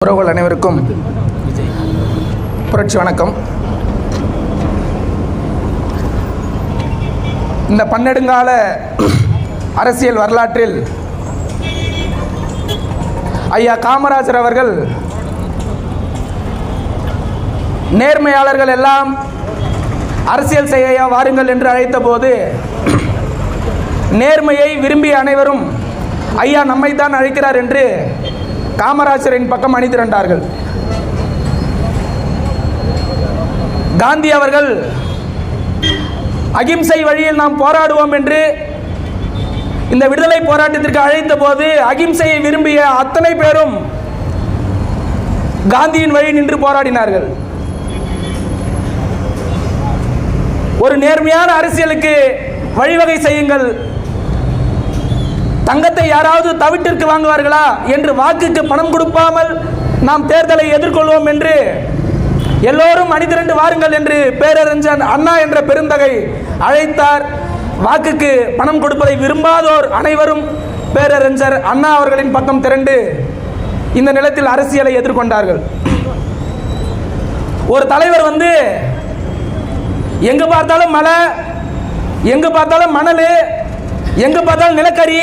உறவுகள் அனைவருக்கும் புரட்சி வணக்கம். இந்த பன்னெடுங்கால அரசியல் வரலாற்றில் ஐயா காமராஜர் அவர்கள் நேர்மையாளர்கள் எல்லாம் அரசியல் செய்ய வாருங்கள் என்று அழைத்த போது நேர்மையை விரும்பிய அனைவரும் ஐயா நம்மை தான் அழைக்கிறார் என்று காமராஜரின் பக்கம் அணி திரண்டார்கள் காந்தி அவர்கள் அகிம்சை வழியில் நாம் போராடுவோம் என்று இந்த விடுதலை போராட்டத்திற்கு அழைத்த போது அகிம்சையை விரும்பிய அத்தனை பேரும் காந்தியின் வழி நின்று போராடினார்கள். ஒரு நேர்மையான அரசியலுக்கு வழிவகை செய்யுங்கள். தங்கத்தை யாராவது தவிட்டிற்கு வாங்குவார்களா என்று வாக்குக்கு பணம் கொடுப்பாமல் நாம் தேர்தலை எதிர்கொள்வோம் என்று எல்லோரும் அணிதிரண்டு வாருங்கள் என்று பேரறிஞர் அண்ணா என்ற பெருந்தகை அழைத்தார். வாக்குக்கு பணம் கொடுப்பதை விரும்பாதோர் அனைவரும் பேரறிஞர் அண்ணா அவர்களின் பக்கம் திரண்டு இந்த நிலத்தில் அரசியலை எதிர்கொண்டார்கள். ஒரு தலைவர் வந்து எங்கு பார்த்தாலும் மலை எங்கு பார்த்தாலும் மணல் எங்கே பார்த்தாலும் நிலக்கரி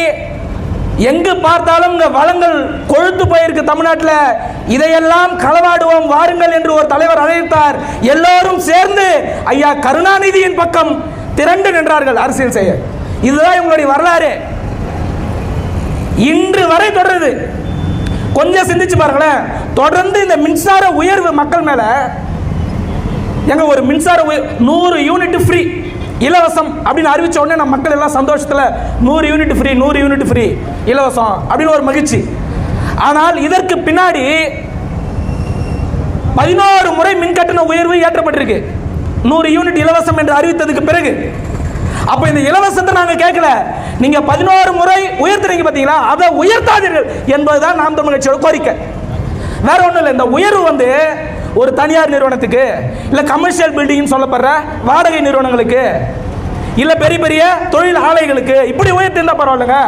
எங்கு பார்த்தாலும் வளங்கள் கொழுத்து போயிருக்கு தமிழ்நாட்டில். இதையெல்லாம் களவாடுவோம் வாருங்கள் என்று ஒரு தலைவர் அழைத்தார் எல்லோரும் சேர்ந்து ஐயா கருணாநிதியின் பக்கம் திரண்டு நின்றார்கள் அரசியல் செய்ய. இதுதான் இவங்களுடைய வரலாறு. இன்று வரை தொடருது. கொஞ்சம் சிந்திச்சு பாருங்களேன். தொடர்ந்து இந்த மின்சார உயர்வு மக்கள் மேல எங்க ஒரு மின்சார உயர் நூறு யூனிட் ஃப்ரீ இலவசம் அப்படின்னு அறிவிச்ச உடனே நம்ம மக்கள் எல்லாம் சந்தோஷத்தில் நூறு யூனிட் ஃப்ரீ நூறு யூனிட் ஃப்ரீ இலவசம் அப்படின்னு ஒரு மகிழ்ச்சி. ஆனால் இதற்கு பின்னாடி பதினோரு முறை மின்கட்டண உயர்வு ஏற்றப்பட்டிருக்கு. நூறு யூனிட் இலவசம் என்று அறிவித்ததுக்கு பிறகு. அப்ப இந்த இலவசத்தை நாங்க கேட்கல. நீங்க பதினோரு முறை உயர்த்துறீங்க பாத்தீங்களா? அதை உயர்த்தாதீர்கள் என்பதுதான் நாம் தமிழ் கட்சியோட கோரிக்கை. வேற ஒண்ணும் இல்லை இந்த உயர்வு வந்து ஒரு தனியார் நிறுவனத்துக்கு இல்ல கமர்ஷியல் பில்டிங் சொல்லப்படுற வாடகை நிறுவனங்களுக்கு இல்ல பெரிய பெரிய தொழில் ஆலைகளுக்கு இப்படி உயர்த்திருந்தா பரவாயில்லைங்க.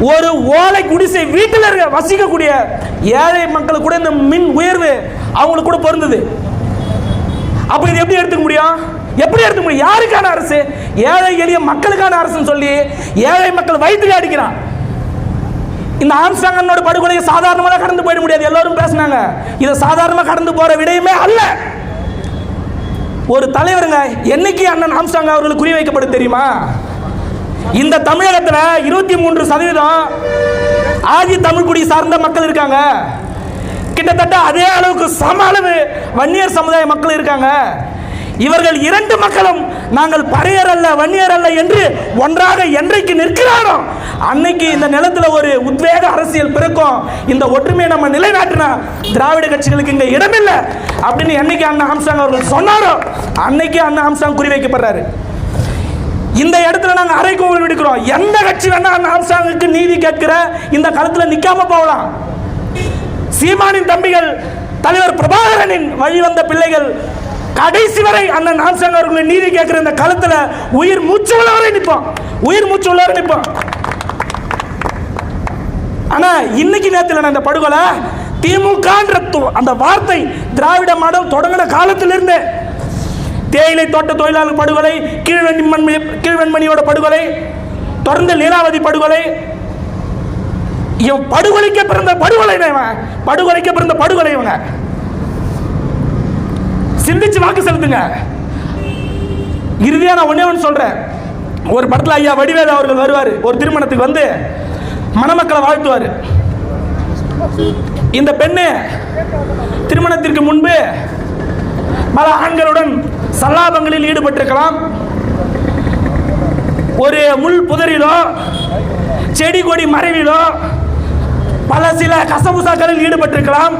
ஒரு ஓலை குடிசை வீட்டில் இருக்க வசிக்கக்கூடிய ஏழை மக்களுக்கு கூட இந்த மின் உயர்வு அவங்களுக்கு கூட பொருந்தது. அப்போ இது எப்படி எடுத்துக்க முடியும்? எப்படி எடுத்துக்க முடியும்? யாருக்கான அரசு? ஏழை எளிய மக்களுக்கான அரசுன்னு சொல்லி ஏழை மக்கள் வயிற்றுக்கு அடிக்கிறான். இந்த ஆம்ஸ்டாங்கனோட படுகொலையை சாதாரணமாக கடந்து போயிட முடியாது. எல்லாரும் பேசினாங்க. இதை சாதாரணமாக கடந்து போற விடயமே அல்ல. ஒரு தலைவருங்க என்னைக்கு அண்ணன் ஆம்ஸ்டாங் அவர்களுக்கு குறி வைக்கப்படும் தெரியுமா? இந்த தமிழகத்தில் இருபத்தி மூன்று சதவீதம் ஆதி தமிழ்குடி சார்ந்த மக்கள் இருக்காங்க. கிட்டத்தட்ட அதே அளவுக்கு சம அளவு வன்னியர் சமுதாய மக்கள் இருக்காங்க. இவர்கள் இரண்டு மக்களும் நாங்கள் பறையர் அல்ல வன்னியர் அல்ல என்று ஒன்றாக என்றைக்கு நிற்கிறாரோ அன்னைக்கு இந்த நிலத்தில் ஒரு உத்வேக அரசியல் பிறக்கும். இந்த ஒற்றுமையை நம்ம நிலைநாட்டினா திராவிட கட்சிகளுக்கு இங்கே இடமில்லை அப்படின்னு என்னைக்கு அண்ணா ஹம்சாங் அவர்கள் சொன்னாரோ அன்னைக்கு அண்ணா ஹம்சாங் குறிவைக்கப்படுறாரு. இந்த இடத்துல நாங்க கோவில் விடுக்கிறோம். எந்த கட்சி வேணா அந்த ஆம்சாங்குக்கு நீதி கேட்கிற இந்த களத்துல நிக்காம போகலாம். சீமானின் தம்பிகள் தலைவர் பிரபாகரனின் வழி வந்த பிள்ளைகள் கடைசி வரை அண்ணன் ஆம்சாங் அவர்களின் நீதி கேட்கிற இந்த களத்துல உயிர் மூச்சு உள்ளவரை நிற்போம் உயிர் மூச்சு உள்ளவரை நிற்போம் ஆனா இன்னைக்கு நேரத்தில் அந்த படுகொலை திமுகன்ற அந்த வார்த்தை திராவிட மாடல் தொடங்கின காலத்திலிருந்து தேயிலை தோட்ட தொழிலாளர் படுகொலை கீழ்வெண்மணி கீழ்வெண்மணியோட படுகொலை தொடர்ந்து லீலாவதி படுகொலை. இவன் படுகொலைக்கு பிறந்த படுகொலை இவன்? படுகொலைக்க பிறந்த படுகொலை இவங்க சிந்திச்சு வாக்கு செலுத்துங்க. இறுதியா நான் ஒன்றே ஒன்று சொல்றேன். ஒரு படத்தில் ஐயா வடிவேலு அவர்கள் வருவார் ஒரு திருமணத்துக்கு வந்து மணமக்களை வாழ்த்துவார். இந்த பெண்ணு திருமணத்திற்கு முன்பு பல ஆண்களுடன் சல்லாபங்களில் ஈடுபட்டிருக்கலாம். ஒரு முள் புதரிலோ செடி கொடி மறைவிலோ பல சில கசமுசாக்களில் ஈடுபட்டிருக்கலாம்.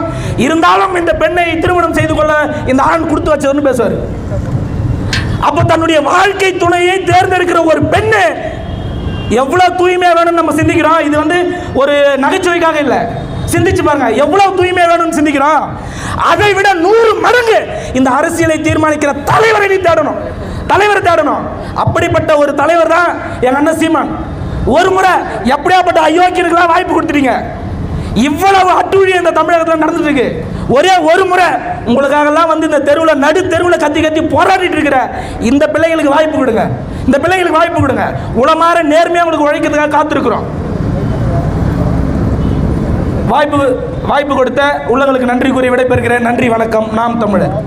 இருந்தாலும் இந்த பெண்ணை திருமணம் செய்து கொள்ள இந்த ஆண் கொடுத்து வச்சதுன்னு பேசுவார். அப்ப தன்னுடைய வாழ்க்கை துணையை தேர்ந்தெடுக்கிற ஒரு பெண்ணு எவ்வளவு தூய்மையா வேணும்னு நம்ம சிந்திக்கிறோம். இது வந்து ஒரு நகைச்சுவைக்காக இல்லை. சிந்திச்சு பாருங்க. எவ்வளவு தூய்மை வேணும்னு சிந்திக்கிறோம்? அதை விட நூறு மடங்கு இந்த அரசியலை தீர்மானிக்கிற தலைவரை நீ தேடணும். தலைவரை தேடணும். அப்படிப்பட்ட ஒரு தலைவர் தான் எங்க அண்ணன் சீமான். ஒரு முறை எப்படியாப்பட்ட அயோக்கியர்களாக வாய்ப்பு கொடுத்துட்டீங்க. இவ்வளவு அட்டுழி இந்த தமிழகத்தில் நடந்துட்டு இருக்கு ஒரே ஒரு முறை உங்களுக்காகலாம் வந்து இந்த தெருவில் நடு தெருவில் கத்தி கத்தி போராடிட்டு இருக்கிற இந்த பிள்ளைகளுக்கு வாய்ப்பு கொடுங்க. இந்த பிள்ளைகளுக்கு வாய்ப்பு கொடுங்க. உளமாற நேர்மையாக உங்களுக்கு உழைக்கிறதுக்காக காத்திருக்கிறோம். வாய்ப்பு வாய்ப்பு கொடுத்த உள்ளங்களுக்கு நன்றி கூறி விடைபெறுகிறேன். நன்றி வணக்கம். நாம் தமிழர்.